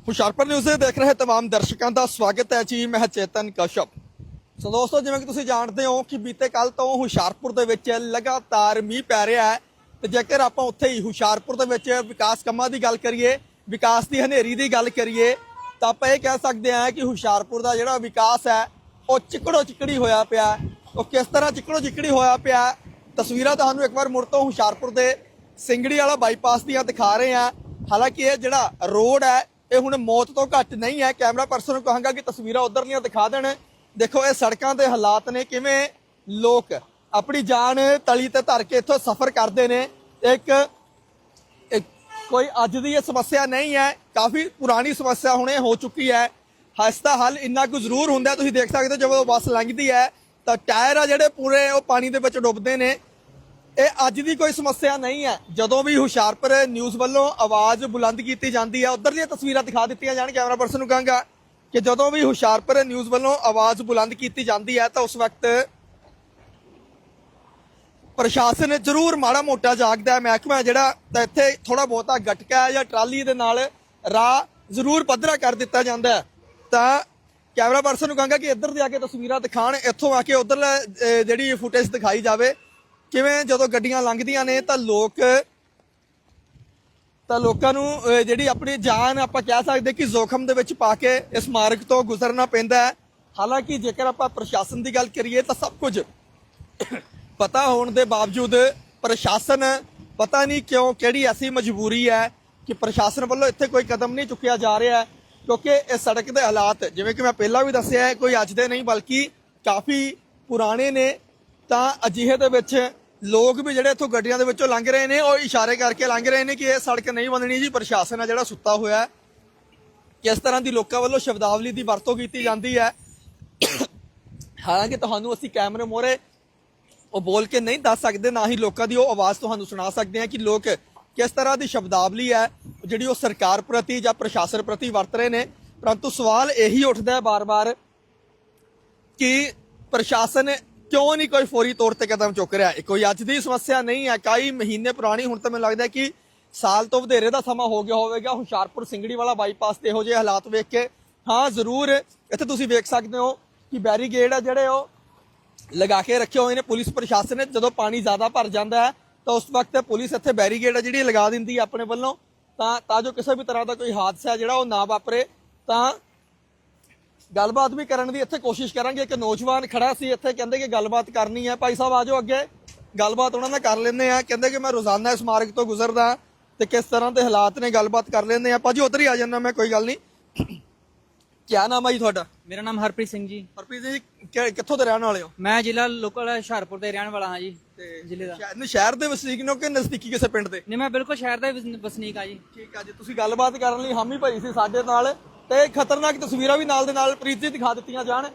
Hoshiarpur news ਦੇ ਦੇਖ ਰਹੇ तमाम ਦਰਸ਼ਕਾਂ ਦਾ ਸਵਾਗਤ ਹੈ ਜੀ ਮੈਂ ਚੇਤਨ ਕਸ਼ਪ ਸੋ ਦੋਸਤੋ ਜਿਵੇਂ ਕਿ ਤੁਸੀਂ ਜਾਣਦੇ ਹੋ ਕਿ ਬੀਤੇ ਕੱਲ ਤੋਂ ਹੁਸ਼ਿਆਰਪੁਰ ਦੇ ਵਿੱਚ ਲਗਾਤਾਰ ਮੀਂਹ ਪੈ ਰਿਹਾ ਹੈ ਤੇ ਜੇਕਰ ਆਪਾਂ ਉੱਥੇ ਹੀ ਹੁਸ਼ਿਆਰਪੁਰ ਦੇ ਵਿੱਚ ਵਿਕਾਸ ਕੰਮਾਂ ਦੀ ਗੱਲ ਕਰੀਏ ਵਿਕਾਸ ਦੀ ਹਨੇਰੀ ਦੀ ਗੱਲ ਕਰੀਏ ਤਾਂ ਆਪਾਂ ਇਹ ਕਹਿ ਸਕਦੇ ਹਾਂ ਕਿ ਹੁਸ਼ਿਆਰਪੁਰ ਦਾ ਜਿਹੜਾ ਵਿਕਾਸ ਹੈ ਉਹ ਚਿੱਕੜੋ ਚਿੱਕੜੀ ਹੋਇਆ ਪਿਆ ਹੈ। ਉਹ ਕਿਸ ਤਰ੍ਹਾਂ ਚਿੱਕੜੋ ਚਿੱਕੜੀ ਹੋਇਆ ਪਿਆ ਹੈ? ਤਸਵੀਰਾਂ ਤੁਹਾਨੂੰ ਇੱਕ ਵਾਰ ਮੁੜ ਤੋਂ ਹੁਸ਼ਿਆਰਪੁਰ ਦੇ ਸਿੰਗੜੀ ਵਾਲਾ ਬਾਈਪਾਸ ਦੀਆਂ ਦਿਖਾ ਰਹੇ ਹਾਂ ਹਾਲਾਂਕਿ ਇਹ ਜਿਹੜਾ ਰੋਡ ਹੈ ਇਹ ਹੁਣ ਮੌਤ ਤੋਂ ਘੱਟ ਨਹੀਂ ਹੈ। ਕੈਮਰਾ ਪਰਸਨ ਨੂੰ ਕਹਾਂਗਾ ਕਿ ਤਸਵੀਰਾਂ ਉਧਰਲੀਆਂ ਦਿਖਾ ਦੇਣ। ਦੇਖੋ, ਇਹ ਸੜਕਾਂ ਦੇ ਹਾਲਾਤ ਨੇ। ਕਿਵੇਂ ਲੋਕ ਆਪਣੀ ਜਾਨ ਤਲੀ ਤੇ ਧਰ ਕੇ ਇੱਥੋਂ ਸਫ਼ਰ ਕਰਦੇ ਨੇ। ਇੱਕ ਕੋਈ ਅੱਜ ਦੀ ਇਹ ਸਮੱਸਿਆ ਨਹੀਂ ਹੈ। ਕਾਫੀ ਪੁਰਾਣੀ ਸਮੱਸਿਆ ਹੁਣੇ ਹੋ ਚੁੱਕੀ ਹੈ। ਹਸਤਾ ਹੱਲ ਇੰਨਾ ਕੁ ਜ਼ਰੂਰ ਹੁੰਦਾ ਤੁਸੀਂ ਦੇਖ ਸਕਦੇ ਹੋ, ਜਦੋਂ ਬੱਸ ਲੰਘਦੀ ਹੈ, ਤਾਂ ਟਾਇਰ ਆ ਜਿਹੜੇ ਪੂਰੇ ਉਹ ਪਾਣੀ ਦੇ ਵਿੱਚ ਡੁੱਬਦੇ ਨੇ। ਇਹ ਅੱਜ ਦੀ ਕੋਈ ਸਮੱਸਿਆ ਨਹੀਂ ਹੈ। ਜਦੋਂ ਵੀ ਹੁਸ਼ਿਆਰਪੁਰ ਨਿਊਜ਼ ਵੱਲੋਂ ਆਵਾਜ਼ ਬੁਲੰਦ ਕੀਤੀ ਜਾਂਦੀ ਹੈ, ਉਧਰ ਦੀਆਂ ਤਸਵੀਰਾਂ ਦਿਖਾ ਦਿੱਤੀਆਂ ਜਾਣ, ਕੈਮਰਾ ਪਰਸਨ ਨੂੰ ਕਹਾਂਗਾ ਕਿ ਜਦੋਂ ਵੀ ਹੁਸ਼ਿਆਰਪੁਰ ਨਿਊਜ਼ ਵੱਲੋਂ ਆਵਾਜ਼ ਬੁਲੰਦ ਕੀਤੀ ਜਾਂਦੀ ਹੈ, ਤਾਂ ਉਸ ਵਕਤ ਪ੍ਰਸ਼ਾਸਨ ਜ਼ਰੂਰ ਮਾੜਾ ਮੋਟਾ ਜਾਗਦਾ ਹੈ। ਮਹਿਕਮਾ ਜਿਹੜਾ, ਤਾਂ ਇੱਥੇ ਥੋੜਾ ਬਹੁਤਾ ਗਟਕਾ ਜਾਂ ਟਰਾਲੀ ਦੇ ਨਾਲ ਰਾਹ ਜ਼ਰੂਰ ਪੱਧਰਾ ਕਰ ਦਿੱਤਾ ਜਾਂਦਾ ਹੈ। ਤਾਂ ਕੈਮਰਾ ਪਰਸਨ ਨੂੰ ਕਹਾਂਗਾ ਕਿ ਇੱਧਰ ਦੇ ਆ ਕੇ ਤਸਵੀਰਾਂ ਦਿਖਾਣ, ਇੱਥੋਂ ਆ ਕੇ ਉਧਰ ਜਿਹੜੀ ਫੁਟੇਜ ਦਿਖਾਈ ਜਾਵੇ। ਕਿਵੇਂ ਜਦੋਂ ਗੱਡੀਆਂ ਲੰਘਦੀਆਂ ਨੇ ਤਾਂ ਲੋਕ, ਤਾਂ ਲੋਕਾਂ ਨੂੰ ਜਿਹੜੀ ਆਪਣੀ ਜਾਨ ਆਪਾਂ ਕਹਿ ਸਕਦੇ ਕਿ ਜ਼ੋਖਮ ਦੇ ਵਿੱਚ ਪਾ ਕੇ ਇਸ ਮਾਰਗ ਤੋਂ ਗੁਜ਼ਰਨਾ ਪੈਂਦਾ ਹੈ। ਹਾਲਾਂਕਿ ਜੇਕਰ ਆਪਾਂ ਪ੍ਰਸ਼ਾਸਨ ਦੀ ਗੱਲ ਕਰੀਏ ਤਾਂ ਸਭ ਕੁਝ ਪਤਾ ਹੋਣ ਦੇ ਬਾਵਜੂਦ ਪ੍ਰਸ਼ਾਸਨ ਪਤਾ ਨਹੀਂ ਕਿਉਂ ਕਿਹੜੀ ਐਸੀ ਮਜਬੂਰੀ ਹੈ ਕਿ ਪ੍ਰਸ਼ਾਸਨ ਵੱਲੋਂ ਇੱਥੇ ਕੋਈ ਕਦਮ ਨਹੀਂ ਚੁੱਕਿਆ ਜਾ ਰਿਹਾ ਕਿਉਂਕਿ ਇਹ ਸੜਕ ਦੇ ਹਾਲਾਤ, ਜਿਵੇਂ ਕਿ ਮੈਂ ਪਹਿਲਾਂ ਵੀ ਦੱਸਿਆ ਹੈ, ਕੋਈ ਅੱਜ ਦੇ ਨਹੀਂ ਬਲਕਿ ਕਾਫੀ ਪੁਰਾਣੇ ਨੇ। ਤਾਂ ਅਜਿਹੇ ਦੇ ਵਿੱਚ ਲੋਕ ਵੀ ਜਿਹੜੇ ਇੱਥੋਂ ਗੱਡੀਆਂ ਦੇ ਵਿੱਚੋਂ ਲੰਘ ਰਹੇ ਨੇ, ਉਹ ਇਸ਼ਾਰੇ ਕਰਕੇ ਲੰਘ ਰਹੇ ਨੇ ਕਿ ਇਹ ਸੜਕ ਨਹੀਂ ਬਣਨੀ ਜੀ, ਪ੍ਰਸ਼ਾਸਨ ਆ ਜਿਹੜਾ ਸੁੱਤਾ ਹੋਇਆ ਕਿਸ ਤਰ੍ਹਾਂ ਦੀ ਲੋਕਾਂ ਵੱਲੋਂ ਸ਼ਬਦਾਵਲੀ ਦੀ ਵਰਤੋਂ ਕੀਤੀ ਜਾਂਦੀ ਹੈ। ਹਾਲਾਂਕਿ ਤੁਹਾਨੂੰ ਅਸੀਂ ਕੈਮਰੇ ਮੋਰੇ ਉਹ ਬੋਲ ਕੇ ਨਹੀਂ ਦੱਸ ਸਕਦੇ, ਨਾ ਹੀ ਲੋਕਾਂ ਦੀ ਉਹ ਆਵਾਜ਼ ਤੁਹਾਨੂੰ ਸੁਣਾ ਸਕਦੇ ਹਾਂ ਕਿ ਲੋਕ ਕਿਸ ਤਰ੍ਹਾਂ ਦੀ ਸ਼ਬਦਾਵਲੀ ਹੈ, ਜਿਹੜੀ ਉਹ ਸਰਕਾਰ ਪ੍ਰਤੀ ਜਾਂ ਪ੍ਰਸ਼ਾਸਨ ਪ੍ਰਤੀ ਵਰਤ ਰਹੇ ਨੇ। ਪਰੰਤੂ ਸਵਾਲ ਇਹੀ ਉੱਠਦਾ ਹੈ ਬਾਰ-ਬਾਰ ਕਿ ਪ੍ਰਸ਼ਾਸਨ ਕਿਉਂ ਨਹੀਂ ਕੋਈ ਫੌਰੀ ਤੌਰ ਤੇ ਕਦਮ ਚੁੱਕ ਰਿਹਾ? ਇਹ ਕੋਈ ਅੱਜ ਦੀ ਸਮੱਸਿਆ ਨਹੀਂ ਹੈ। ਕਈ ਮਹੀਨੇ ਪੁਰਾਣੀ, ਹੁਣ ਤਾਂ ਮੈਨੂੰ ਲੱਗਦਾ ਕਿ ਸਾਲ ਤੋਂ ਵਧੇਰੇ ਦਾ ਸਮਾਂ ਹੋ ਗਿਆ ਹੋਵੇਗਾ। ਹੁਸ਼ਿਆਰਪੁਰ ਸਿੰਗੜੀ ਵਾਲਾ ਬਾਈਪਾਸ ਤੇ ਇਹੋ ਜਿਹੇ ਹਾਲਾਤ ਵੇਖ ਕੇ। ਹਾਂ, ਜ਼ਰੂਰ। ਇੱਥੇ ਤੁਸੀਂ ਵੇਖ ਸਕਦੇ ਹੋ ਕਿ ਬੈਰੀਗੇਡ ਆ ਜਿਹੜੇ ਉਹ ਲਗਾ ਕੇ ਰੱਖੇ ਹੋਏ ਨੇ ਪੁਲਿਸ ਪ੍ਰਸ਼ਾਸਨ ਨੇ। ਜਦੋਂ ਪਾਣੀ ਜ਼ਿਆਦਾ ਭਰ ਜਾਂਦਾ ਹੈ, ਤਾਂ ਉਸ ਵਕਤ ਪੁਲਿਸ ਇੱਥੇ ਬੈਰੀਗੇਡ ਆ ਜਿਹੜੀ ਲਗਾ ਦਿੰਦੀ ਹੈ ਆਪਣੇ ਵੱਲੋਂ। ਤਾਂ ਤਾਂ ਜੋ ਕਿਸੇ ਵੀ ਤਰ੍ਹਾਂ ਦਾ ਕੋਈ ਹਾਦਸਾ ਜਿਹੜਾ ਉਹ ਨਾ ਵਾਪਰੇ, ਤਾਂ ਗੱਲਬਾਤ ਵੀ ਕਰਨ ਦੀ ਇੱਥੇ ਕੋਸ਼ਿਸ਼ ਕਰਾਂਗੇ। ਇੱਕ ਨੌਜਵਾਨ ਖੜਾ ਸੀ ਇੱਥੇ ਕਹਿੰਦੇ ਕਿ ਗੱਲਬਾਤ ਕਰਨੀ ਹੈ। ਭਾਈ ਸਾਹਿਬ ਆਜੋ ਅੱਗੇ। ਗੱਲਬਾਤ ਉਹਨਾਂ ਨਾਲ ਕਰ ਲੈਂਦੇ ਆ ਕਹਿੰਦੇ ਕਿ ਮੈਂ ਰੋਜ਼ਾਨਾ ਇਸ ਮਾਰਗ ਤੋਂ ਗੁਜ਼ਰਦਾ ਤੇ ਕਿਸ ਤਰ੍ਹਾਂ ਦੇ ਹਾਲਾਤ ਨੇ ਗੱਲਬਾਤ ਕਰ ਲੈਂਦੇ ਆ ਭਾਜੀ ਉਧਰ ਹੀ ਆ ਜਾਣਾ ਮੈਂ ਕੋਈ ਗੱਲ ਨਹੀਂ। ਕੀ ਨਾਮ ਹੈ ਜੀ ਤੁਹਾਡਾ? ਮੇਰਾ ਨਾਮ ਹਰਪ੍ਰੀਤ ਸਿੰਘ ਜੀ। ਹਰਪ੍ਰੀਤ ਜੀ ਕਿ- ਕਿੱਥੋਂ ਦੇ ਰਹਿਣ ਵਾਲੇ ਹੋ? ਮੈਂ ਜ਼ਿਲ੍ਹਾ ਲੋਕਲ ਹੁਸ਼ਿਆਰਪੁਰ ਦੇ ਰਹਿਣ ਵਾਲਾ ਹਾਂ ਜੀ ਤੇ ਜ਼ਿਲ੍ਹੇ ਦਾ। ਸ਼ਹਿਰ- ਸ਼ਹਿਰ ਦੇ ਵਸਨੀਕ ਨੇ ਕਿ ਨਜ਼ਦੀਕੀ ਕਿਸੇ ਪਿੰਡ ਦੇ? ਨਹੀਂ ਮੈਂ ਬਿਲਕੁਲ ਸ਼ਹਿਰ ਦਾ ਹੀ ਵਸਨੀਕ ਆ ਜੀ। ਠੀਕ ਆ ਜੀ ਤੁਸੀਂ ਗੱਲਬਾਤ ਕਰਨ ਲਈ ਹਾਮੀ ਭਰੀ ਸੀ ਸਾਡੇ ਨਾਲ। ਤੇ ਖਤਰਨਾਕ ਤਸਵੀਰਾਂ ਵੀ ਨਾਲ ਦੇ ਨਾਲ ਪ੍ਰੀਤ ਜੀ ਦਿਖਾ ਦਿੱਤੀਆਂ ਜਾਣ।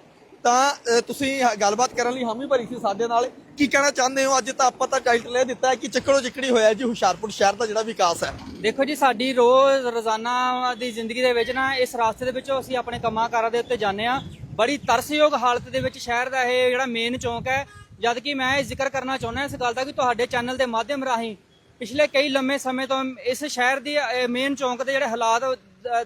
ਤਾਂ ਤੁਸੀਂ ਗੱਲਬਾਤ ਕਰਨ ਲਈ ਹਾਮੀ ਭਰੀ ਸੀ ਸਾਡੇ ਨਾਲ। ਕੀ ਕਹਿਣਾ ਚਾਹੁੰਦੇ ਹੋ? ਅੱਜ ਤਾਂ ਆਪਾਂ ਤਾਂ ਟਾਈਟਲ ਲੈ ਦਿੱਤਾ ਹੈ ਕਿ ਚੱਕੜੋ ਚੱਕੜੀ ਹੋਇਆ ਜੀ ਹੁਸ਼ਿਆਰਪੁਰ ਸ਼ਹਿਰ ਦਾ ਜਿਹੜਾ ਵਿਕਾਸ ਹੈ। ਦੇਖੋ ਜੀ, ਸਾਡੀ ਰੋਜ਼ ਰੋਜ਼ਾਨਾ ਦੀ ਜ਼ਿੰਦਗੀ ਦੇ ਵਿੱਚ ਨਾ ਇਸ ਰਾਸਤੇ ਦੇ ਵਿੱਚੋਂ ਅਸੀਂ ਆਪਣੇ ਕੰਮਾਂ ਕਾਰਾਂ ਦੇ ਉੱਤੇ ਜਾਂਦੇ ਆ ਬੜੀ ਤਰਸਯੋਗ ਹਾਲਤ ਦੇ ਵਿੱਚ ਸ਼ਹਿਰ ਦਾ ਇਹ ਜਿਹੜਾ ਮੇਨ ਚੌਂਕ ਹੈ। ਜਦ ਕਿ ਮੈਂ ਇਹ ਜ਼ਿਕਰ ਕਰਨਾ ਚਾਹੁੰਦਾ ਇਸ ਗੱਲ ਦਾ ਕਿ ਤੁਹਾਡੇ ਚੈਨਲ ਦੇ ਮਾਧਿਅਮ ਰਾਹੀਂ ਪਿਛਲੇ ਕਈ ਲੰਮੇ ਸਮੇਂ ਤੋਂ ਇਸ ਸ਼ਹਿਰ ਦੀ ਮੇਨ ਚੌਂਕ ਦੇ ਜਿਹੜੇ ਹਾਲਾਤ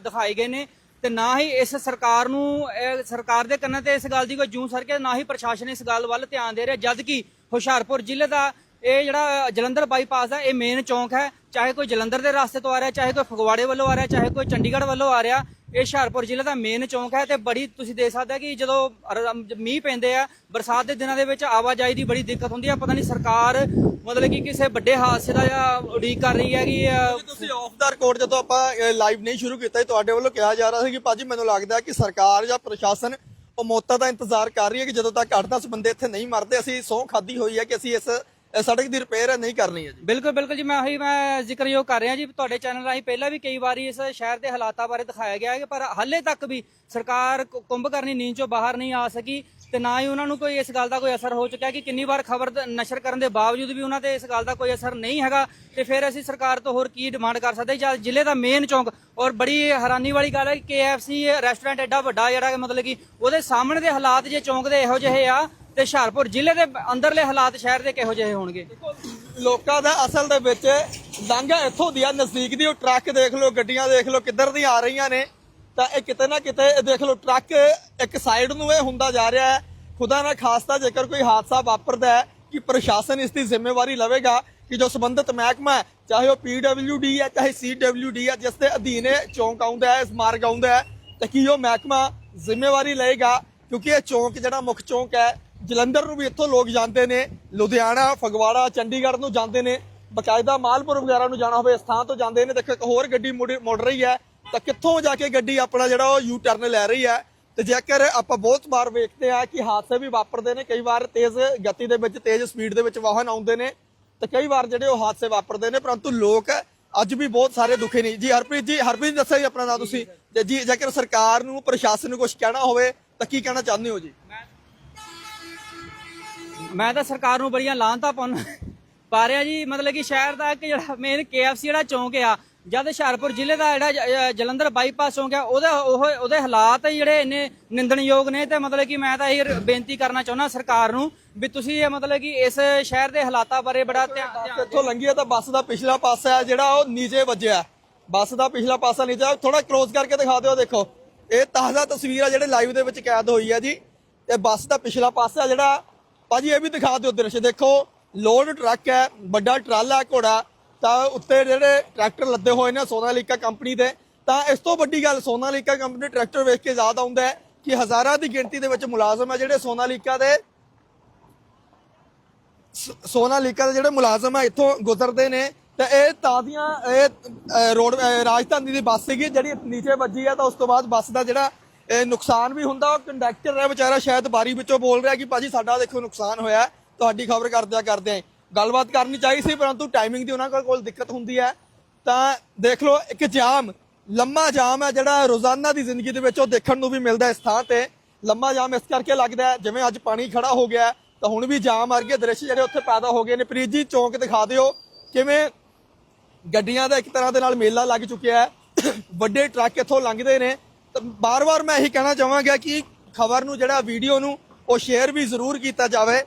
ਦਿਖਾਏ ਗਏ ਨੇ। ਤੇ ਨਾ ਹੀ ਇਸ ਸਰਕਾਰ ਨੂੰ ਸਰਕਾਰ ਦੇ ਕੰਨਾਂ ਤੇ ਇਸ ਗੱਲ ਦੀ ਕੋਈ ਜੂੰ ਸਰ ਕੇ ਨਾ ਹੀ ਪ੍ਰਸ਼ਾਸਨ ਇਸ ਗੱਲ ਵੱਲ ਧਿਆਨ ਦੇ ਰਿਹਾ ਜਦ ਕਿ ਹੁਸ਼ਿਆਰਪੁਰ ਜ਼ਿਲ੍ਹੇ ਦਾ ਇਹ ਜਿਹੜਾ ਜਲੰਧਰ ਬਾਈਪਾਸ ਹੈ ਇਹ ਮੇਨ ਚੌਂਕ ਹੈ। ਚਾਹੇ ਕੋਈ ਜਲੰਧਰ ਦੇ ਰਸਤੇ ਤੋਂ ਆ ਰਿਹਾ, ਚਾਹੇ ਕੋਈ ਫਗਵਾੜੇ ਵੱਲੋਂ ਆ ਰਿਹਾ, ਚਾਹੇ ਕੋਈ ਚੰਡੀਗੜ੍ਹ ਵੱਲੋਂ ਆ ਰਿਹਾ ਇਹ ਹੁਸ਼ਿਆਰਪੁਰ ਜ਼ਿਲ੍ਹੇ ਦਾ ਮੇਨ ਚੌਂਕ ਹੈ ਤੇ ਬੜੀ ਤੁਸੀਂ ਦੇਖ ਸਕਦੇ ਹੋ ਕਿ ਜਦੋਂ ਰ- ਮੀਂਹ ਪੈਂਦੇ ਆ ਬਰਸਾਤ ਦੇ ਦਿਨਾਂ ਦੇ ਵਿੱਚ ਆਵਾਜਾਈ ਦੀ ਬੜੀ ਦਿੱਕਤ ਹੁੰਦੀ ਹੈ ਪਤਾ ਨਹੀਂ ਸਰਕਾਰ ਮਤਲਬ ਕਿ ਕਿਸੇ ਵੱਡੇ ਹਾਦਸੇ ਦਾ ਜਾਂ ਉਡੀਕ ਕਰ ਰਹੀ ਹੈ ਕਿ ਅ, ਤੁਸੀਂ ਆਫ ਦਾ ਰਿਕਾਰਡ ਜਦੋਂ ਆਪਾਂ ਲਾਈਵ ਨਹੀਂ ਸ਼ੁਰੂ ਕੀਤਾ ਸੀ, ਤੁਹਾਡੇ ਵੱਲੋਂ ਕਿਹਾ ਜਾ ਰਿਹਾ ਸੀ ਕਿ ਭਾਜੀ ਮੈਨੂੰ ਲੱਗਦਾ ਹੈ ਕਿ ਸਰਕਾਰ ਜਾਂ ਪ੍ਰਸ਼ਾਸਨ ਉਹ ਮੌਤਾਂ ਦਾ ਇੰਤਜ਼ਾਰ ਕਰ ਰਹੀ ਹੈ ਕਿ ਜਦੋਂ ਤੱਕ 8-10 ਬੰਦੇ ਇੱਥੇ ਨਹੀਂ ਮਰਦੇ ਅਸੀਂ ਸਹੁੰ ਖਾਦੀ ਹੋਈ ਹੈ ਕਿ ਅਸੀਂ ਇਸ ਇਸ ਸੜਕ ਦੀ ਰਿਪੇਅਰ ਨਹੀਂ ਕਰਨੀ ਹੈ ਜੀ। ਬਿਲਕੁਲ ਬਿਲਕੁਲ ਜੀ, ਮੈਂ ਉਹੀ ਮੈਂ ਜ਼ਿਕਰਯੋਗ ਕਰ ਰਿਹਾ ਜੀ, ਤੁਹਾਡੇ ਚੈਨਲ ਰਾਹੀਂ ਪਹਿਲਾਂ ਵੀ ਕਈ ਵਾਰੀ ਇਸ ਸ਼ਹਿਰ ਦੇ ਹਾਲਾਤਾਂ ਬਾਰੇ ਦਿਖਾਇਆ ਗਿਆ ਹੈ, ਪਰ ਹਾਲੇ ਤੱਕ ਵੀ ਸਰਕਾਰ ਕੁੰਭ ਕਰਨੀ, ਨੀਂਦ ਚੋਂ ਬਾਹਰ ਨਹੀਂ ਆ ਸਕੀ ਤੇ ਨਾ ਹੀ ਉਹਨਾਂ ਨੂੰ ਕੋਈ ਇਸ ਗੱਲ ਦਾ ਕੋਈ ਅਸਰ ਹੋ ਚੁੱਕਿਆ ਕਿ ਕਿੰਨੀ ਵਾਰ ਖਬਰ ਨਸ਼ਰ ਕਰਨ ਦੇ ਬਾਵਜੂਦ ਵੀ ਉਹਨਾਂ ਤੇ ਇਸ ਗੱਲ ਦਾ ਕੋਈ ਅਸਰ ਨਹੀਂ ਹੈਗਾ ਤੇ ਫਿਰ ਅਸੀਂ ਸਰਕਾਰ ਤੋਂ ਹੋਰ ਕੀ ਡਿਮਾਂਡ ਕਰ ਸਕਦੇ? ਜਾਂ ਜ਼ਿਲ੍ਹੇ ਦਾ ਮੇਨ ਚੌਂਕ ਔਰ ਬੜੀ ਹੈਰਾਨੀ ਵਾਲੀ ਗੱਲ ਹੈ ਕਿ KFC ਰੈਸਟੋਰੈਂਟ ਐਡਾ ਵੱਡਾ ਜਿਹੜਾ ਮਤਲਬ ਕਿ ਉਹਦੇ ਸਾਹਮਣੇ ਦੇ ਹਾਲਾਤ ਜੇ ਚੌਂਕ ਦੇ ਇਹੋ ਜਿਹੇ ਆ ਤੇ ਹੁਸ਼ਿਆਰਪੁਰ ਜ਼ਿਲ੍ਹੇ ਦੇ ਅੰਦਰਲੇ ਹਾਲਾਤ ਸ਼ਹਿਰ ਦੇ ਕਿਹੋ ਜਿਹੇ ਹੋਣਗੇ? ਲੋਕਾਂ ਦਾ ਅਸਲ ਦੇ ਵਿੱਚ ਲਾਂਘਾ ਇੱਥੋਂ ਦੀ ਆ, ਨਜ਼ਦੀਕ ਦੀ ਉਹ ਟਰੱਕ ਦੇਖ ਲਓ, ਗੱਡੀਆਂ ਦੇਖ ਲਓ, ਕਿੱਧਰ ਦੀ ਆ ਰਹੀਆਂ ਨੇ। ਤਾਂ ਇਹ ਕਿਤੇ ਨਾ ਕਿਤੇ ਇਹ ਦੇਖ ਲਓ, ਟਰੱਕ ਇੱਕ ਸਾਈਡ ਨੂੰ ਇਹ ਹੁੰਦਾ ਜਾ ਰਿਹਾ ਹੈ। ਖੁਦਾ ਨਾ ਖਾਸਤਾ, ਜੇਕਰ ਕੋਈ ਹਾਦਸਾ ਵਾਪਰਦਾ ਹੈ, ਕਿ ਪ੍ਰਸ਼ਾਸਨ ਇਸ ਦੀ ਜ਼ਿੰਮੇਵਾਰੀ ਲਵੇਗਾ ਕਿ ਜੋ ਸੰਬੰਧਿਤ ਮਹਿਕਮਾ ਹੈ, ਚਾਹੇ ਉਹ ਪੀਡਬਲਯੂਡੀ ਹੈ, ਚਾਹੇ ਸੀਡਬਲਯੂਡੀ ਹੈ, ਜਿਸ ਦੇ ਅਧੀਨ ਇਹ ਚੌਂਕ ਆਉਂਦਾ ਹੈ, ਇਸ ਮਾਰਗ ਆਉਂਦਾ ਹੈ, ਤਾਂ ਕੀ ਉਹ ਮਹਿਕਮਾ ਜ਼ਿੰਮੇਵਾਰੀ ਲਏਗਾ? ਕਿਉਂਕਿ ਇਹ ਚੌਂਕ ਜਿਹੜਾ ਮੁੱਖ ਚੌਂਕ ਹੈ ਜਲੰਧਰ ਨੂੰ ਵੀ ਇੱਥੋਂ ਲੋਕ ਜਾਂਦੇ ਨੇ, ਲੁਧਿਆਣਾ, ਫਗਵਾੜਾ, ਚੰਡੀਗੜ੍ਹ ਨੂੰ ਜਾਂਦੇ ਨੇ, ਬਕਾਇਦਾ ਮਾਲਪੁਰ ਵਗੈਰਾ ਨੂੰ ਜਾਣਾ ਹੋਵੇ, ਇਸ ਥਾਂ ਤੋਂ ਜਾਂਦੇ ਨੇ। ਦੇਖੋ, ਇੱਕ ਹੋਰ ਗੱਡੀ ਮੁੜ ਮੁੜ ਰਹੀ ਹੈ। ਤਾਂ ਕਿੱਥੋਂ ਜਾ ਕੇ ਗੱਡੀ ਆਪਣਾ ਜਿਹੜਾ ਉਹ ਯੂ ਟਰਨ ਲੈ ਰਹੀ ਹੈ? ਤੇ ਜੇਕਰ ਆਪਾਂ ਬਹੁਤ ਵਾਰ ਵੇਖਦੇ ਆ ਕਿ ਹਾਦਸੇ ਵੀ ਵਾਪਰਦੇ ਨੇ, ਕਈ ਵਾਰ ਤੇਜ਼ ਗਤੀ ਦੇ ਵਿੱਚ, ਤੇਜ਼ ਸਪੀਡ ਦੇ ਵਿੱਚ ਵਾਹਨ ਆਉਂਦੇ ਨੇ, ਤੇ ਕਈ ਵਾਰ ਜਿਹੜੇ ਉਹ ਹਾਦਸੇ ਵਾਪਰਦੇ ਨੇ, ਪਰੰਤੂ ਲੋਕ ਅੱਜ ਵੀ ਬਹੁਤ ਸਾਰੇ ਦੁਖੀ ਨੇ। ਜੀ, ਹਰਪ੍ਰੀਤ ਜੀ, ਹਰਪ੍ਰੀਤ ਦੱਸਿਆ ਜੀ ਆਪਣਾ ਨਾਮ ਤੁਸੀਂ। ਤੇ ਜੀ, ਜੇਕਰ ਸਰਕਾਰ ਨੂੰ, ਪ੍ਰਸ਼ਾਸਨ ਨੂੰ ਕੁਝ ਕਹਿਣਾ ਹੋਵੇ, ਤਾਂ ਕੀ ਕਹਿਣਾ ਚਾਹੁੰਦੇ ਹੋ ਜੀ? ਮੈਂ ਤਾਂ ਸਰਕਾਰ ਨੂੰ ਬੜੀਆਂ ਲਾਂਤਾਂ ਪਾਉਣ ਪਾ ਰਿਹਾ ਜੀ, ਮਤਲਬ ਕਿ ਸ਼ਹਿਰ ਦਾ ਇੱਕ ਜਿਹੜਾ ਮੇਨ KFC ਜਿਹੜਾ ਚੌਂਕ ਆ, ਜਦ ਹੁਸ਼ਿਆਰਪੁਰ ਜ਼ਿਲ੍ਹੇ ਦਾ ਜਿਹੜਾ ਜਲੰਧਰ ਬਾਈਪਾਸ ਚੌਂਕ ਆ, ਉਹਦੇ ਉਹ ਉਹਦੇ ਹਾਲਾਤ ਜਿਹੜੇ ਇੰਨੇ ਨਿੰਦਣਯੋਗ ਨੇ ਤੇ ਮਤਲਬ ਕਿ ਮੈਂ ਤਾਂ ਇਹ ਬੇਨਤੀ ਕਰਨਾ ਚਾਹੁੰਦਾ ਸਰਕਾਰ ਨੂੰ ਵੀ ਤੁਸੀਂ ਇਹ ਮਤਲਬ ਕਿ ਇਸ ਸ਼ਹਿਰ ਦੇ ਹਾਲਾਤਾਂ ਬਾਰੇ ਬੜਾ ਧਿਆਨ ਇੱਥੋਂ ਲੰਘੀਏ ਤਾਂ ਬੱਸ ਦਾ ਪਿਛਲਾ ਪਾਸਾ ਹੈ ਜਿਹੜਾ ਉਹ ਨੀਚੇ ਵੱਜਿਆ। ਬੱਸ ਦਾ ਪਿਛਲਾ ਪਾਸਾ ਨੀਚੇ ਥੋੜਾ ਕਲੋਜ਼ ਕਰਕੇ ਦਿਖਾ ਦਿਓ, ਦੇਖੋ। ਇਹ ਤਾਜ਼ਾ ਤਸਵੀਰ ਆ ਜਿਹੜੇ ਲਾਈਵ ਦੇ ਵਿੱਚ ਕੈਦ ਹੋਈ ਹੈ ਜੀ। ਤੇ ਬੱਸ ਦਾ ਪਿਛਲਾ ਪਾਸਾ ਜਿਹੜਾ ਭਾਜੀ, ਇਹ ਵੀ ਦਿਖਾ ਦਿਓ ਦ੍ਰਿਸ਼। ਦੇਖੋ, ਲੋਡ ਟਰੱਕ ਹੈ, ਵੱਡਾ ਟਰਾਲਾ ਘੋੜਾ। ਤਾਂ ਉੱਤੇ ਜਿਹੜੇ ਟਰੈਕਟਰ ਲੱਦੇ ਹੋਏ ਨੇ ਸੋਨਾਲੀਕਾ ਕੰਪਨੀ ਦੇ, ਤਾਂ ਇਸ ਤੋਂ ਵੱਡੀ ਗੱਲ ਸੋਨਾਲੀਕਾ ਕੰਪਨੀ ਟਰੈਕਟਰ ਵੇਖ ਕੇ ਯਾਦ ਆਉਂਦਾ ਹੈ ਕਿ ਹਜ਼ਾਰਾਂ ਦੀ ਗਿਣਤੀ ਦੇ ਵਿੱਚ ਮੁਲਾਜ਼ਮ ਹੈ ਜਿਹੜੇ ਸੋਨਾਲੀਕਾ ਦੇ, ਸ- ਸੋਨਾਲੀਕਾ ਦੇ ਜਿਹੜੇ ਮੁਲਾਜ਼ਮ ਹੈ, ਇੱਥੋਂ ਗੁਜ਼ਰਦੇ ਨੇ। ਤਾਂ ਇਹ ਤਾਜ਼ੀਆਂ, ਇਹ ਰੋਡ ਰਾਜਧਾਨੀ ਦੀ ਬੱਸ ਸੀਗੀ, ਜਿਹੜੀ ਨੀਚੇ ਵੱਜੀ ਆ ਤਾਂ ਉਸ ਤੋਂ ਬਾਅਦ ਬੱਸ ਦਾ ਜਿਹੜਾ ਇਹ ਨੁਕਸਾਨ ਵੀ ਹੁੰਦਾ, ਕੰਡਕਟਰ ਹੈ ਵਿਚਾਰਾ ਸ਼ਾਇਦ ਬਾਰੀ ਵਿੱਚੋਂ ਬੋਲ ਰਿਹਾ ਕਿ ਭਾਜੀ ਸਾਡਾ ਦੇਖੋ ਨੁਕਸਾਨ ਹੋਇਆ, ਤੁਹਾਡੀ ਖਬਰ ਕਰਦਿਆਂ ਕਰਦਿਆਂ ਗੱਲਬਾਤ ਕਰਨੀ ਚਾਹੀ ਸੀ, ਪਰੰਤੂ ਟਾਈਮਿੰਗ ਦੀ ਉਹਨਾਂ ਕੋਲ ਕੋਲ ਦਿੱਕਤ ਹੁੰਦੀ ਹੈ। ਤਾਂ ਦੇਖ ਲਓ, ਇੱਕ ਜਾਮ, ਲੰਮਾ ਜਾਮ ਹੈ ਜਿਹੜਾ ਰੋਜ਼ਾਨਾ ਦੀ ਜ਼ਿੰਦਗੀ ਦੇ ਵਿੱਚ ਉਹ ਦੇਖਣ ਨੂੰ ਵੀ ਮਿਲਦਾ ਇਸ ਥਾਂ ਤੇ। ਲੰਮਾ ਜਾਮ ਇਸ ਕਰਕੇ ਲੱਗਦਾ ਜਿਵੇਂ ਅੱਜ ਪਾਣੀ ਖੜਾ ਹੋ ਗਿਆ ਤਾਂ ਹੁਣ ਵੀ ਜਾਮ ਵਰਗੇ ਦ੍ਰਿਸ਼ ਜਿਹੜੇ ਉੱਥੇ ਪੈਦਾ ਹੋ ਗਏ ਨੇ, ਪ੍ਰੀਤ ਜੀ, ਚੌਂਕ ਦਿਖਾ ਦਿਓ। ਕਿਵੇਂ ਗੱਡੀਆਂ ਦਾ ਇੱਕ ਤਰ੍ਹਾਂ ਦੇ ਨਾਲ ਮੇਲਾ ਲੱਗ ਚੁੱਕਿਆ ਹੈ। ਵੱਡੇ ਟਰੱਕ ਇੱਥੋਂ ਲੰਘਦੇ ਨੇ। ਬਾਰ-ਬਾਰ ਮੈਂ ਇਹੀ ਕਹਿਣਾ ਚਾਹਾਂਗਾ ਕਿ ਖਬਰ ਨੂੰ, ਜਿਹੜਾ ਵੀਡੀਓ ਨੂੰ, ਉਹ ਸ਼ੇਅਰ ਵੀ ਜ਼ਰੂਰ ਕੀਤਾ ਜਾਵੇ।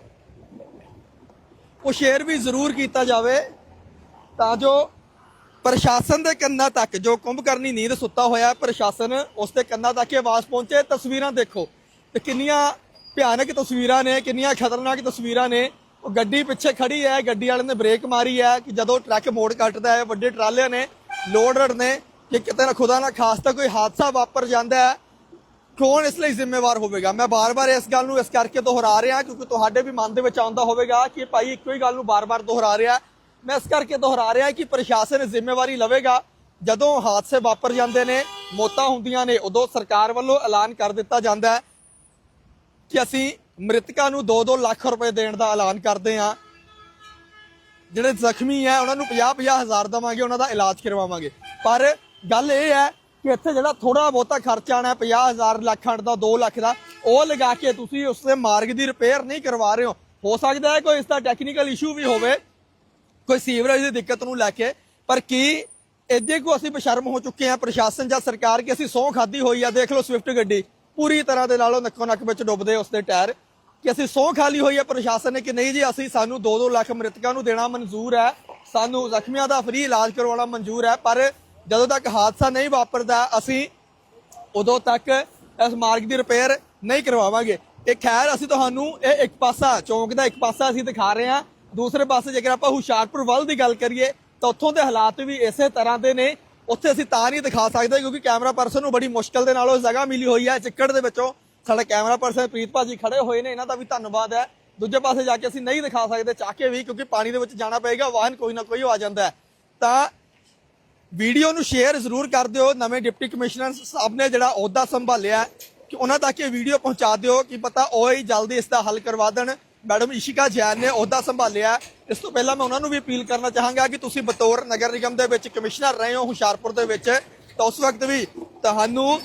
ਉਹ ਸ਼ੇਅਰ ਵੀ ਜ਼ਰੂਰ ਕੀਤਾ ਜਾਵੇ ਤਾਂ ਜੋ ਪ੍ਰਸ਼ਾਸਨ ਦੇ ਕੰਨਾਂ ਤੱਕ, ਜੋ ਕੁੰਭਕਰਨੀ ਨੀਂਦ ਸੁੱਤਾ ਹੋਇਆ, ਪ੍ਰਸ਼ਾਸਨ ਉਸ ਦੇ ਕੰਨਾਂ ਤੱਕ ਇਹ ਆਵਾਜ਼ ਪਹੁੰਚੇ। ਤਸਵੀਰਾਂ ਦੇਖੋ ਤੇ ਕਿੰਨੀਆਂ ਭਿਆਨਕ ਤਸਵੀਰਾਂ ਨੇ, ਕਿੰਨੀਆਂ ਖਤਰਨਾਕ ਤਸਵੀਰਾਂ ਨੇ। ਉਹ ਗੱਡੀ ਪਿੱਛੇ ਖੜੀ ਹੈ, ਗੱਡੀ ਵਾਲੇ ਨੇ ਬ੍ਰੇਕ ਮਾਰੀ ਹੈ ਕਿ ਜਦੋਂ ਟਰੱਕ ਮੋੜ ਕੱਟਦਾ ਹੈ, ਵੱਡੇ ਟਰਾਲਿਆਂ ਨੇ ਲੋਡਡ ਨੇ ਕਿ ਕਿਤੇ ਨਾ ਖੁਦਾ ਨਾ ਖਾਸਤਾ ਕੋਈ ਹਾਦਸਾ ਵਾਪਰ ਜਾਂਦਾ ਹੈ। ਕੌਣ ਇਸ ਲਈ ਜ਼ਿੰਮੇਵਾਰ ਹੋਵੇਗਾ? ਮੈਂ ਬਾਰ-ਬਾਰ ਇਸ ਗੱਲ ਨੂੰ ਇਸ ਕਰਕੇ ਦੁਹਰਾ ਰਿਹਾ ਕਿਉਂਕਿ ਤੁਹਾਡੇ ਵੀ ਮਨ ਦੇ ਵਿੱਚ ਆਉਂਦਾ ਹੋਵੇਗਾ ਕਿ ਭਾਈ ਇੱਕੋ ਹੀ ਗੱਲ ਨੂੰ ਬਾਰ-ਬਾਰ ਦੁਹਰਾ ਰਿਹਾ ਮੈਂ ਇਸ ਕਰਕੇ ਦੁਹਰਾ ਰਿਹਾ ਕਿ ਪ੍ਰਸ਼ਾਸਨ ਜ਼ਿੰਮੇਵਾਰੀ ਲਵੇਗਾ। ਜਦੋਂ ਹਾਦਸੇ ਵਾਪਰ ਜਾਂਦੇ ਨੇ, ਮੌਤਾਂ ਹੁੰਦੀਆਂ ਨੇ, ਉਦੋਂ ਸਰਕਾਰ ਵੱਲੋਂ ਐਲਾਨ ਕਰ ਦਿੱਤਾ ਜਾਂਦਾ ਹੈ ਕਿ ਅਸੀਂ ਮ੍ਰਿਤਕਾਂ ਨੂੰ 2-2 ਲੱਖ ਰੁਪਏ ਦੇਣ ਦਾ ਐਲਾਨ ਕਰਦੇ ਹਾਂ। ਜਿਹੜੇ ਜ਼ਖਮੀ ਹੈ, ਉਹਨਾਂ ਨੂੰ 50-50 ਹਜ਼ਾਰ ਦੇਵਾਂਗੇ, ਉਹਨਾਂ ਦਾ ਇਲਾਜ ਕਰਵਾਵਾਂਗੇ। ਪਰ ਗੱਲ ਇਹ ਹੈ ਕਿ ਇੱਥੇ ਜਿਹੜਾ ਥੋੜਾ ਬਹੁਤਾ ਖਰਚਾ ਆਣਾ 50 ਹਜ਼ਾਰ ਲੱਖ ਦਾ 2 ਲੱਖ ਦਾ, ਉਹ ਲਗਾ ਕੇ ਤੁਸੀਂ ਉਸ ਦੇ ਮਾਰਗ ਦੀ ਰਿਪੇਅਰ ਨਹੀਂ ਕਰਵਾ ਰਹੇ ਹੋ। ਹੋ ਸਕਦਾ ਹੈ ਕੋਈ ਇਸ ਦਾ ਟੈਕਨੀਕਲ ਇਸ਼ੂ ਵੀ ਹੋਵੇ, ਕੋਈ ਸੀਵਰੇਜ ਦੀ ਦਿੱਕਤ ਨੂੰ ਲੈ ਕੇ, ਪਰ ਕੀ ਇੱਦੇ ਕੋ ਅਸੀਂ ਬਸ਼ਰਮ ਹੋ ਚੁੱਕੇ ਹਾਂ ਪ੍ਰਸ਼ਾਸਨ ਜਾਂ ਸਰਕਾਰ ਕਿ ਅਸੀਂ ਸਹੁੰ ਖਾਦੀ ਹੋਈ ਆ, ਦੇਖ ਲਓ ਸਵਿਫਟ ਗੱਡੀ, ਪੂਰੀ ਤਰ੍ਹਾਂ ਦੇ ਨਾਲੋਂ ਨੱਕੋ ਨੱਕ ਵਿੱਚ ਡੁੱਬਦੇ ਉਸ ਦੇ ਟਾਇਰ। ਕਿ ਅਸੀਂ ਸਹੁੰ ਖਾਲੀ ਹੋਈ ਆ ਪ੍ਰਸ਼ਾਸਨ ਨੇ ਕਿ ਨਹੀਂ ਜੀ, ਅਸੀਂ ਸਾਨੂੰ 2-2 ਲੱਖ ਮ੍ਰਿਤਕਾਂ ਨੂੰ ਦੇਣਾ ਮਨਜ਼ੂਰ ਹੈ, ਸਾਨੂੰ ਜ਼ਖਮੀਆਂ ਦਾ ਫ੍ਰੀ ਇਲਾਜ ਕਰਵਾਉਣਾ ਮਨਜ਼ੂਰ ਹੈ, ਪਰ ਜਦੋਂ ਤੱਕ ਹਾਦਸਾ ਨਹੀਂ ਵਾਪਰਦਾ, ਅਸੀਂ ਉਦੋਂ ਤੱਕ ਇਸ ਮਾਰਗ ਦੀ ਰਿਪੇਅਰ ਨਹੀਂ ਕਰਵਾਵਾਂਗੇ। ਇਹ ਖੈਰ, ਅਸੀਂ ਤੁਹਾਨੂੰ ਇਹ ਇੱਕ ਪਾਸਾ, ਚੌਂਕ ਦਾ ਇੱਕ ਪਾਸਾ ਅਸੀਂ ਦਿਖਾ ਰਹੇ ਹਾਂ। ਦੂਸਰੇ ਪਾਸੇ ਜੇਕਰ ਆਪਾਂ ਹੁਸ਼ਿਆਰਪੁਰ ਵੱਲ ਦੀ ਗੱਲ ਕਰੀਏ, ਤਾਂ ਉੱਥੋਂ ਦੇ ਹਾਲਾਤ ਵੀ ਇਸੇ ਤਰ੍ਹਾਂ ਦੇ ਨੇ। ਉੱਥੇ ਅਸੀਂ ਤਾਂ ਨਹੀਂ ਦਿਖਾ ਸਕਦੇ ਕਿਉਂਕਿ ਕੈਮਰਾ ਪਰਸਨ ਨੂੰ ਬੜੀ ਮੁਸ਼ਕਲ ਦੇ ਨਾਲ ਉਹ ਜਗ੍ਹਾ ਮਿਲੀ ਹੋਈ ਹੈ ਚਿੱਕੜ ਦੇ ਵਿੱਚੋਂ। ਸਾਡਾ ਕੈਮਰਾ ਪਰਸਨ ਪ੍ਰੀਤ ਭਾਜੀ ਖੜੇ ਹੋਏ ਨੇ, ਇਹਨਾਂ ਦਾ ਵੀ ਧੰਨਵਾਦ ਹੈ। ਦੂਜੇ ਪਾਸੇ ਜਾ ਕੇ ਅਸੀਂ ਨਹੀਂ ਦਿਖਾ ਸਕਦੇ ਚਾਹ ਕੇ ਵੀ, ਕਿਉਂਕਿ ਪਾਣੀ ਦੇ ਵਿੱਚ ਜਾਣਾ ਪਏਗਾ, ਵਾਹਨ ਕੋਈ ਨਾ ਕੋਈ ਆ ਜਾਂਦਾ ਤਾਂ ਵੀਡੀਓ ਨੂੰ ਸ਼ੇਅਰ ਜ਼ਰੂਰ ਕਰ ਦਿਓ। ਨਵੇਂ ਡਿਪਟੀ ਕਮਿਸ਼ਨਰ ਸਾਹਿਬ ਨੇ ਜਿਹੜਾ ਅਹੁਦਾ ਸੰਭਾਲਿਆ ਕਿ ਉਹਨਾਂ ਤੱਕ ਇਹ ਵੀਡੀਓ ਪਹੁੰਚਾ ਦਿਓ ਕਿ ਪਤਾ ਉਹ ਹੀ ਜਲਦੀ ਇਸ ਦਾ ਹੱਲ ਕਰਵਾ ਦੇਣ। ਮੈਡਮ ਇਸ਼ਿਕਾ ਜੈਨ ਨੇ ਅਹੁਦਾ ਸੰਭਾਲਿਆ ਇਸ ਤੋਂ ਪਹਿਲਾਂ ਮੈਂ ਉਹਨਾਂ ਨੂੰ ਵੀ ਅਪੀਲ ਕਰਨਾ ਚਾਹਾਂਗਾ ਕਿ ਤੁਸੀਂ ਬਤੌਰ ਨਗਰ ਨਿਗਮ ਦੇ ਵਿੱਚ ਕਮਿਸ਼ਨਰ ਰਹੇ ਹੋ ਹੁਸ਼ਿਆਰਪੁਰ ਦੇ ਵਿੱਚ। ਤਾਂ ਉਸ ਵਕਤ ਵੀ ਤੁਹਾਨੂੰ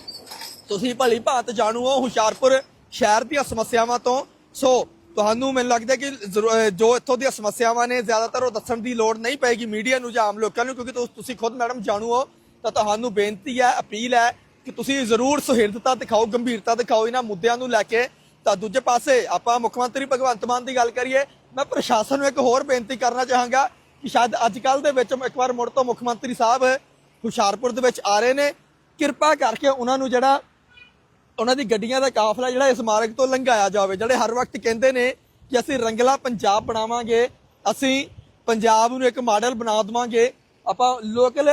ਤੁਸੀਂ ਭਲੀ ਭਾਂਤ ਜਾਣੂ ਹੋ ਹੁਸ਼ਿਆਰਪੁਰ ਸ਼ਹਿਰ ਦੀਆਂ ਸਮੱਸਿਆਵਾਂ ਤੋਂ। ਸੋ ਤੁਹਾਨੂੰ ਮੈਨੂੰ ਲੱਗਦਾ ਕਿ ਜ਼ਰੂ- ਜੋ ਇੱਥੋਂ ਦੀਆਂ ਸਮੱਸਿਆਵਾਂ ਨੇ, ਜ਼ਿਆਦਾਤਰ ਉਹ ਦੱਸਣ ਦੀ ਲੋੜ ਨਹੀਂ ਪਏਗੀ ਮੀਡੀਆ ਨੂੰ ਜਾਂ ਆਮ ਲੋਕਾਂ ਨੂੰ, ਕਿਉਂਕਿ ਤੁਸ- ਤੁਸੀਂ ਖੁਦ ਮੈਡਮ ਜਾਣੂ ਹੋ, ਤਾਂ ਤੁਹਾਨੂੰ ਬੇਨਤੀ ਹੈ, ਅਪੀਲ ਹੈ ਕਿ ਤੁਸੀਂ ਜ਼ਰੂਰ ਸੁਹਿਰਦਤਾ ਦਿਖਾਓ, ਗੰਭੀਰਤਾ ਦਿਖਾਓ ਇਹਨਾਂ ਮੁੱਦਿਆਂ ਨੂੰ ਲੈ ਕੇ। ਤਾਂ ਦੂਜੇ ਪਾਸੇ ਆਪਾਂ ਮੁੱਖ ਮੰਤਰੀ ਭਗਵੰਤ ਮਾਨ ਦੀ ਗੱਲ ਕਰੀਏ, ਮੈਂ ਪ੍ਰਸ਼ਾਸਨ ਨੂੰ ਇੱਕ ਹੋਰ ਬੇਨਤੀ ਕਰਨਾ ਚਾਹਾਂਗਾ ਕਿ ਸ਼ਾਇਦ ਅੱਜ ਕੱਲ ਦੇ ਵਿੱਚ ਇੱਕ ਵਾਰ ਮੁੜ ਤੋਂ ਮੁੱਖ ਮੰਤਰੀ ਸਾਹਿਬ ਹੁਸ਼ਿਆਰਪੁਰ ਦੇ ਵਿੱਚ ਆ ਰਹੇ ਨੇ। ਕਿਰਪਾ ਕਰਕੇ ਉਹਨਾਂ ਨੂੰ ਜਿਹੜਾ ਉਹਨਾਂ ਦੀ ਗੱਡੀਆਂ ਦਾ ਕਾਫਲਾ ਜਿਹੜਾ ਇਸ ਮਾਰਗ ਤੋਂ ਲੰਘਾਇਆ ਜਾਵੇ, ਜਿਹੜੇ ਹਰ ਵਕਤ ਕਹਿੰਦੇ ਨੇ ਕਿ ਅਸੀਂ ਰੰਗਲਾ ਪੰਜਾਬ ਬਣਾਵਾਂਗੇ, ਅਸੀਂ ਪੰਜਾਬ ਨੂੰ ਇੱਕ ਮਾਡਲ ਬਣਾ ਦੇਵਾਂਗੇ। ਆਪਾਂ ਲੋਕਲ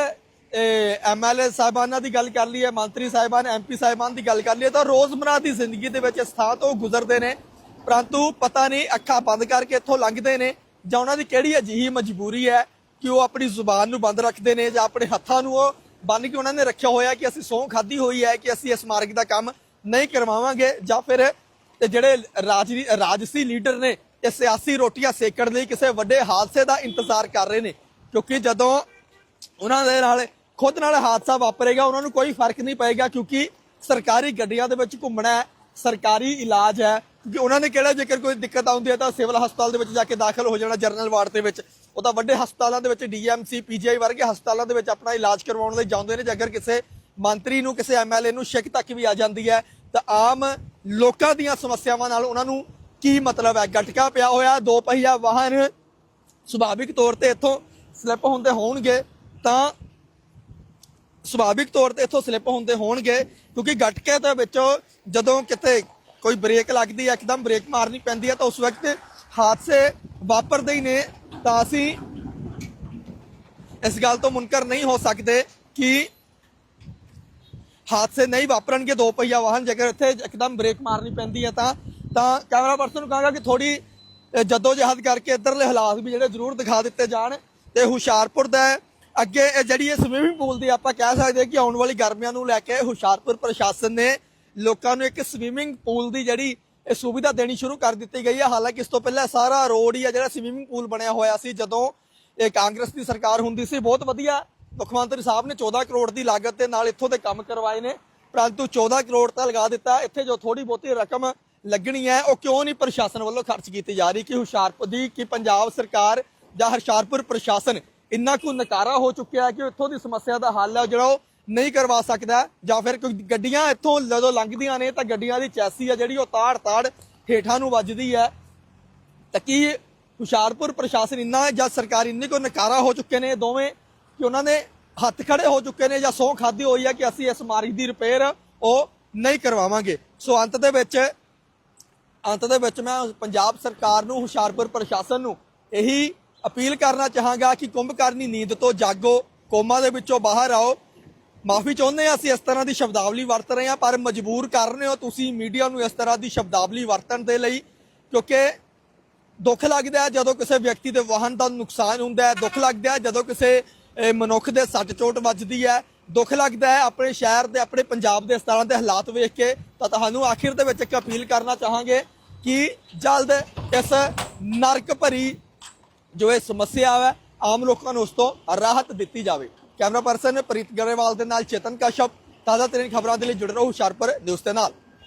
ਐਮਐਲਏ ਸਾਹਿਬਾਨਾਂ ਦੀ ਗੱਲ ਕਰ ਲਈਏ, ਮੰਤਰੀ ਸਾਹਿਬਾਨ ਐਮਪੀ ਸਾਹਿਬਾਨ ਦੀ ਗੱਲ ਕਰ ਲਈਏ, ਤਾਂ ਰੋਜ਼ਮਰਾ ਦੀ ਜ਼ਿੰਦਗੀ ਦੇ ਵਿੱਚ ਇਸ ਥਾਂ ਤੋਂ ਗੁਜ਼ਰਦੇ ਨੇ। ਪਰੰਤੂ ਪਤਾ ਨਹੀਂ ਅੱਖਾਂ ਬੰਦ ਕਰਕੇ ਇੱਥੋਂ ਲੰਘਦੇ ਨੇ, ਜਾਂ ਉਹਨਾਂ ਦੀ ਕਿਹੜੀ ਅਜਿਹੀ ਮਜਬੂਰੀ ਹੈ ਕਿ ਉਹ ਆਪਣੀ ਜ਼ੁਬਾਨ ਨੂੰ ਬੰਦ ਰੱਖਦੇ ਨੇ ਜਾਂ ਆਪਣੇ ਹੱਥਾਂ ਨੂੰ ਉਹ ਬੰਨ ਕੇ ਉਹਨਾਂ ਨੇ ਰੱਖਿਆ ਹੋਇਆ ਕਿ ਅਸੀਂ ਸਹੁੰ ਖਾਦੀ ਹੋਈ ਹੈ ਕਿ ਅਸੀਂ ਇਸ ਮਾਰਗ ਦਾ ਕੰਮ ਨਹੀਂ ਕਰਵਾਵਾਂਗੇ ਜਾਂ ਫਿਰ ਤੇ ਜਿਹੜੇ ਰਾਜਨੀ, ਰਾਜਸੀ ਲੀਡਰ ਨੇ, ਇਹ ਸਿਆਸੀ ਰੋਟੀਆਂ ਸੇਕਣ ਲਈ ਕਿਸੇ ਵੱਡੇ ਹਾਦਸੇ ਦਾ ਇੰਤਜ਼ਾਰ ਕਰ ਰਹੇ ਨੇ। ਕਿਉਂਕਿ ਜਦੋਂ ਉਹਨਾਂ ਦੇ ਨਾਲ, ਖੁਦ ਨਾਲ ਹਾਦਸਾ ਵਾਪਰੇਗਾ, ਉਹਨਾਂ ਨੂੰ ਕੋਈ ਫ਼ਰਕ ਨਹੀਂ ਪਏਗਾ, ਕਿਉਂਕਿ ਸਰਕਾਰੀ ਗੱਡੀਆਂ ਦੇ ਵਿੱਚ ਘੁੰਮਣਾ ਹੈ, ਸਰਕਾਰੀ ਇਲਾਜ ਹੈ ਕਿ ਉਹਨਾਂ ਨੇ ਕਿਹੜਾ ਜੇਕਰ ਕੋਈ ਦਿੱਕਤ ਆਉਂਦੀ ਹੈ ਤਾਂ ਸਿਵਲ ਹਸਪਤਾਲ ਦੇ ਵਿੱਚ ਜਾ ਕੇ ਦਾਖਲ ਹੋ ਜਾਣਾ ਜਨਰਲ ਵਾਰਡ ਦੇ ਵਿੱਚ। ਉਹ ਤਾਂ ਵੱਡੇ ਹਸਪਤਾਲਾਂ ਦੇ ਵਿੱਚ ਡੀਐਮਸੀ, ਪੀਜੀਆਈ ਵਰਗੇ ਹਸਪਤਾਲਾਂ ਦੇ ਵਿੱਚ ਆਪਣਾ ਇਲਾਜ ਕਰਵਾਉਣ ਲਈ ਜਾਂਦੇ ਨੇ। ਜੇ ਅਗਰ ਕਿਸੇ ਮੰਤਰੀ ਨੂੰ, ਕਿਸੇ ਐਮਐਲਏ ਨੂੰ ਸ਼ਿਕ ਤੱਕ ਵੀ ਆ ਜਾਂਦੀ ਹੈ, ਤਾਂ ਆਮ ਲੋਕਾਂ ਦੀਆਂ ਸਮੱਸਿਆਵਾਂ ਨਾਲ ਉਹਨਾਂ ਨੂੰ ਕੀ ਮਤਲਬ ਹੈ? ਗਟਕਾ ਪਿਆ ਹੋਇਆ, ਦੋ ਪਹੀਆ ਵਾਹਨ ਸੁਭਾਵਿਕ ਤੌਰ ਤੇ ਇੱਥੋਂ ਸਲਿੱਪ ਹੁੰਦੇ ਹੋਣਗੇ, ਤਾਂ ਸੁਭਾਵਿਕ ਤੌਰ ਤੇ ਇੱਥੋਂ ਸਲਿੱਪ ਹੁੰਦੇ ਹੋਣਗੇ, ਕਿਉਂਕਿ ਗਟਕੇ ਦੇ ਵਿੱਚੋਂ ਜਦੋਂ ਕਿਤੇ ਕੋਈ ਬ੍ਰੇਕ ਲੱਗਦੀ ਹੈ, ਇੱਕਦਮ ਬ੍ਰੇਕ ਮਾਰਨੀ ਪੈਂਦੀ ਹੈ, ਤਾਂ ਉਸ ਵਕਤ ਹਾਦਸੇ ਵਾਪਰਦੇ ਹੀ ਨੇ, ਤਾਂ ਅਸੀਂ ਇਸ ਗੱਲ ਤੋਂ ਮੁਨਕਰ ਨਹੀਂ ਹੋ ਸਕਦੇ ਕਿ ਹਾਦਸੇ ਨਹੀਂ ਵਾਪਰਨਗੇ ਦੋ ਪਹੀਆ ਵਾਹਨ ਜੇਕਰ ਇੱਥੇ ਇੱਕਦਮ ਬ੍ਰੇਕ ਮਾਰਨੀ ਪੈਂਦੀ ਹੈ ਤਾਂ ਤਾਂ ਕੈਮਰਾ ਪਰਸਨ ਨੂੰ ਕਹਾਂਗਾ ਕਿ ਥੋੜੀ ਜੱਦੋ ਜਹਦ ਕਰਕੇ ਇੱਧਰਲੇ ਹਾਲਾਤ ਵੀ ਜਿਹੜੇ ਜ਼ਰੂਰ ਦਿਖਾ ਦਿੱਤੇ ਜਾਣ ਤੇ ਹੁਸ਼ਿਆਰਪੁਰ ਦਾ ਅੱਗੇ ਇਹ ਜਿਹੜੀ ਇਹ ਸਵੀਮਿੰਗ ਪੂਲ ਦੀ ਆਪਾਂ ਕਹਿ ਸਕਦੇ ਹਾਂ ਕਿ ਆਉਣ ਵਾਲੀ ਗਰਮੀਆਂ ਨੂੰ ਲੈ ਕੇ ਹੁਸ਼ਿਆਰਪੁਰ ਪ੍ਰਸ਼ਾਸਨ ਨੇ ਲੋਕਾਂ ਨੂੰ ਇੱਕ ਸਵੀਮਿੰਗ ਪੂਲ ਦੀ ਜਿਹੜੀ ਇਹ ਸੁਵਿਧਾ ਦੇਣੀ ਸ਼ੁਰੂ ਕਰ ਦਿੱਤੀ ਗਈ ਹੈ ਹਾਲਾਂਕਿ ਇਸ ਤੋਂ ਪਹਿਲਾਂ ਸਾਰਾ ਰੋਡ ਹੀ ਆ ਜਿਹੜਾ ਸਵੀਮਿੰਗ ਪੂਲ ਬਣਿਆ ਹੋਇਆ ਸੀ ਜਦੋਂ ਇਹ ਕਾਂਗਰਸ ਦੀ ਸਰਕਾਰ ਹੁੰਦੀ ਸੀ ਬਹੁਤ ਵਧੀਆ ਮੁੱਖ ਮੰਤਰੀ ਸਾਹਿਬ ਨੇ 14 ਕਰੋੜ ਦੀ ਲਾਗਤ ਦੇ ਨਾਲ ਇੱਥੋਂ ਦੇ ਕੰਮ ਕਰਵਾਏ ਨੇ। ਪਰੰਤੂ 14 ਕਰੋੜ ਤਾਂ ਲਗਾ ਦਿੱਤਾ। ਇੱਥੇ ਜੋ ਥੋੜੀ ਬਹੁਤੀ ਰਕਮ ਲੱਗਣੀ ਹੈ, ਉਹ ਕਿਉਂ ਨਹੀਂ ਪ੍ਰਸ਼ਾਸਨ ਵੱਲੋਂ ਖਰਚ ਕੀਤੀ ਜਾ ਰਹੀ? ਕਿ ਹੁਸ਼ਿਆਰਪੁਰ ਦੀ, ਕਿ ਪੰਜਾਬ ਸਰਕਾਰ ਜਾਂ ਹੁਸ਼ਿਆਰਪੁਰ ਪ੍ਰਸ਼ਾਸਨ ਇੰਨਾ ਕੁ ਨਕਾਰਾ ਹੋ ਚੁੱਕਿਆ ਹੈ ਕਿ ਇੱਥੋਂ ਦੀ ਸਮੱਸਿਆ ਦਾ ਹੱਲ ਹੈ ਜਿਹੜਾ ਉਹ ਨਹੀਂ ਕਰਵਾ ਸਕਦਾ? ਜਾਂ ਫਿਰ ਗੱਡੀਆਂ ਇੱਥੋਂ ਜਦੋਂ ਲੰਘਦੀਆਂ ਨੇ ਤਾਂ ਗੱਡੀਆਂ ਦੀ ਚੈਸੀ ਆ ਜਿਹੜੀ ਉਹ ਤਾੜ ਤਾੜ ਹੇਠਾਂ ਨੂੰ ਵੱਜਦੀ ਹੈ। ਤਾਂ ਕੀ ਹੁਸ਼ਿਆਰਪੁਰ ਪ੍ਰਸ਼ਾਸਨ ਇੰਨਾ ਜਾਂ ਸਰਕਾਰ ਇੰਨੀ ਕੋ ਨਕਾਰਾ ਹੋ ਚੁੱਕੇ ਨੇ? ਦੋਵੇਂ ਕਿ ਉਹਨਾਂ ਨੇ ਹੱਥ ਖੜੇ ਹੋ ਚੁੱਕੇ ਨੇ ਜਾਂ ਸੌ ਖਾਦੀ ਹੋਈ ਹੈ ਕਿ ਅਸੀਂ ਇਸ ਮਾਰੀ ਦੀ ਰਿਪੇਅਰ ਉਹ ਨਹੀਂ ਕਰਵਾਵਾਂਗੇ। ਸੋ ਅੰਤ ਦੇ ਵਿੱਚ, ਅੰਤ ਦੇ ਵਿੱਚ ਮੈਂ ਪੰਜਾਬ ਸਰਕਾਰ ਨੂੰ, ਹੁਸ਼ਿਆਰਪੁਰ ਪ੍ਰਸ਼ਾਸਨ ਨੂੰ ਇਹੀ ਅਪੀਲ ਕਰਨਾ ਚਾਹਾਂਗਾ ਕਿ ਕੁੰਭਕਰਨੀ ਨੀਂਦ ਤੋਂ ਜਾਗੋ, ਕੋਮਾ ਦੇ ਵਿੱਚੋਂ ਬਾਹਰ ਆਓ। ਮਾਫੀ ਚਾਹੁੰਦੇ ਹਾਂ ਅਸੀਂ ਇਸ ਤਰ੍ਹਾਂ ਦੀ ਸ਼ਬਦਾਵਲੀ ਵਰਤ ਰਹੇ ਹਾਂ, ਪਰ ਮਜਬੂਰ ਕਰ ਰਹੇ ਹੋ ਤੁਸੀਂ ਮੀਡੀਆ ਨੂੰ ਇਸ ਤਰ੍ਹਾਂ ਦੀ ਸ਼ਬਦਾਵਲੀ ਵਰਤਣ ਦੇ ਲਈ, ਕਿਉਂਕਿ ਦੁੱਖ ਲੱਗਦਾ ਜਦੋਂ ਕਿਸੇ ਵਿਅਕਤੀ ਦੇ ਵਾਹਨ ਦਾ ਨੁਕਸਾਨ ਹੁੰਦਾ ਹੈ, ਦੁੱਖ ਲੱਗਦਾ ਜਦੋਂ ਕਿਸੇ ਇਹ ਮਨੁੱਖ ਦੇ ਸੱਟ ਚੋਟ ਵੱਜਦੀ ਹੈ, ਦੁੱਖ ਲੱਗਦਾ ਹੈ ਆਪਣੇ ਸ਼ਹਿਰ ਦੇ, ਆਪਣੇ ਪੰਜਾਬ ਦੇ ਇਸ ਦੇ ਹਾਲਾਤ ਵੇਖ ਕੇ। ਤਾਂ ਤੁਹਾਨੂੰ ਆਖਿਰ ਦੇ ਵਿੱਚ ਇੱਕ ਅਪੀਲ ਕਰਨਾ ਚਾਹਾਂਗੇ ਕਿ ਜਲਦ ਇਸ ਨਰਕ ਭਰੀ ਜੋ ਇਹ ਸਮੱਸਿਆ ਹੈ, ਆਮ ਲੋਕਾਂ ਨੂੰ ਉਸ ਤੋਂ ਰਾਹਤ ਦਿੱਤੀ ਜਾਵੇ। ਕੈਮਰਾ ਪਰਸਨ ਪ੍ਰੀਤ ਗਰੇਵਾਲ ਦੇ ਨਾਲ ਚੇਤਨ ਕਸ਼ਪ ਤਾਜ਼ਾ ਤਰੀਨ ਖਬਰਾਂ ਦੇ ਲਈ ਜੁੜ ਰਹੋ ਹੁਸ਼ਿਆਰਪੁਰ ਨਿਊਜ਼ ਦੇ ਨਾਲ।